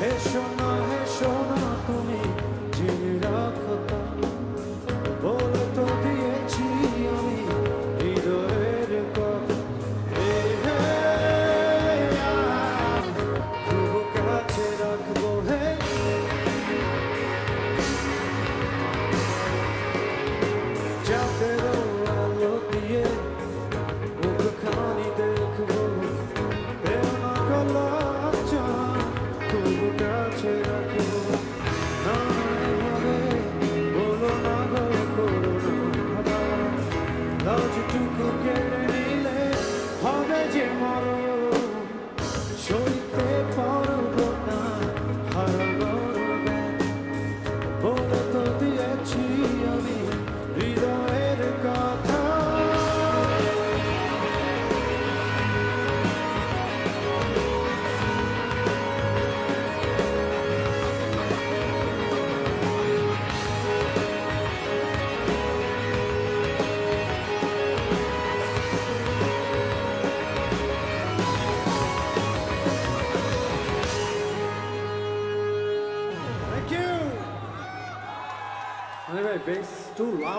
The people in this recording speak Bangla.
হেসো না হেসো না তুমি জেনে রাখো। বলে তো দিয়েছি আমি হৃদয়ের কথা হে, খুব কাছে রাখব হে চাঁদের আলো দিয়ে মুখখানি দেখব এও না লাজটুকু কেড়ে নিলে হবে যে মর সইতে Anyway, bass too loud.